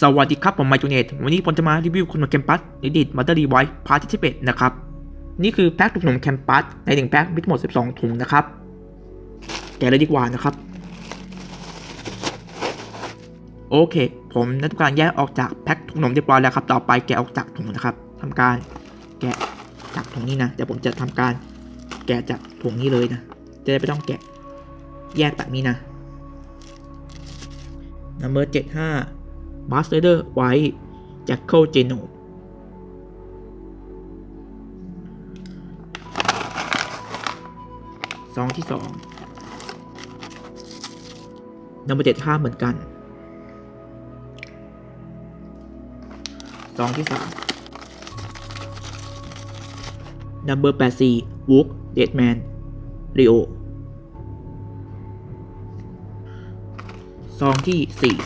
สวัสดีครับผมไมจูเนตวันนี้ผมจะมารีวิวขนมแคมปัสนิดิตมาเตอร์ดีไวท์พาร์ทที่11นะครับ นี่คือแพ็คขนมแคมปัสในหนึ่งแพ็คมีทั้งหมด 12 ถุงนะครับ แกะเลยดีกว่านะครับ โอเค ผมได้ทำการแยกออกจากแพ็คถุงขนมเรียบร้อยแล้วครับ ต่อไปแกะออกจากถุงนะครับทำการแกะจากถุงนี้นะเดี๋ยวผมจะทำการแกะจากถุงนี้เลยนะ จะได้ไม่ต้องแกะแยกแบบนี้นะ number 75 มาสเตอร์ไวท์แจ็คเคิลเจโนซองที่สองนัมเบอร์เจ็ดห้าเหมือนกันซองที่สามนัมเบอร์แปดสี่วูกเดดแมนริโอซองที่สี่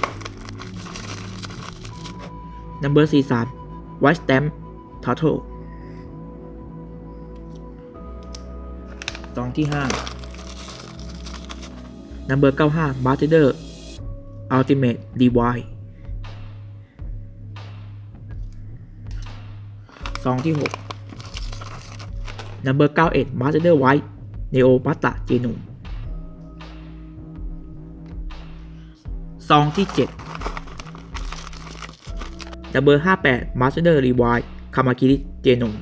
number 43 white stamp turtle ซองที่ห้า number 95 master ultimate dy ซองที่หก number 91 master white neo pasta genome ซองที่ 7 number 58 master rewind kamakiri genome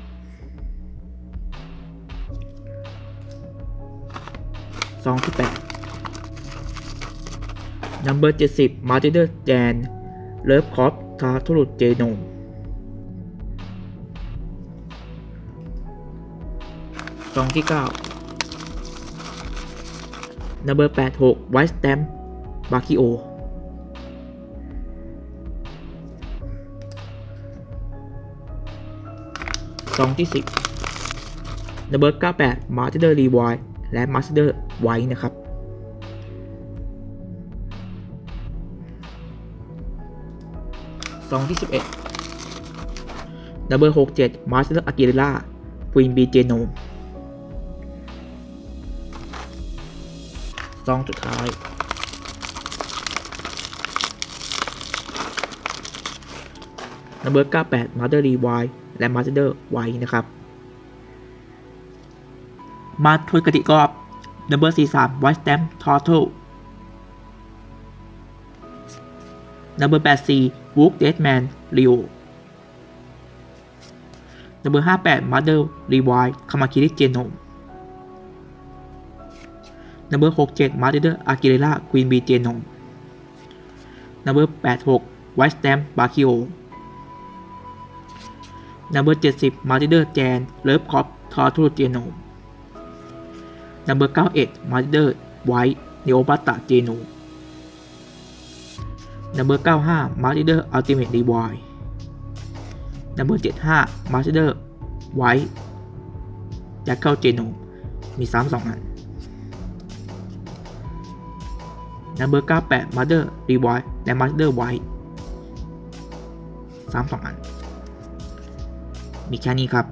ซองที่8 number 70 master jan love cop turtle genome ซองที่9 number 86 white stamp bakio ซองที่ 10 number 98 master rewind และ master white นะครับ ซองที่ 11 number 67 master akira queen B genome ซองสุดท้าย number 98 mother rewind และ master white นะครับ มาทวนกติกา number 43 white stamp turtle number 84 wook deadman rio number 58 mother rewind kamakiri genome number 67 mother akira queen bee genome number 86 white stamp bakio number 70 mother jan love cop turtle genome number 91 mother white neopata genome number 95 Master Ultimate Rewind number 75 Master White Jackal Genome มีซ้ำสองอัน number 98 Master Rewind และ Master White ซ้ำสองอัน มีแค่นี้ครับ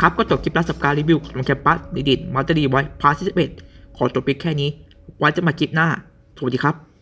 ครับก็จบคลิปแล้วสับการรีวิวของแคมปัสดิดิตมาสเตอรีไว้พาร์ทที่11ขอจบเพียงแค่นี้ไว้จะมาคลิปหน้า สวัสดีครับ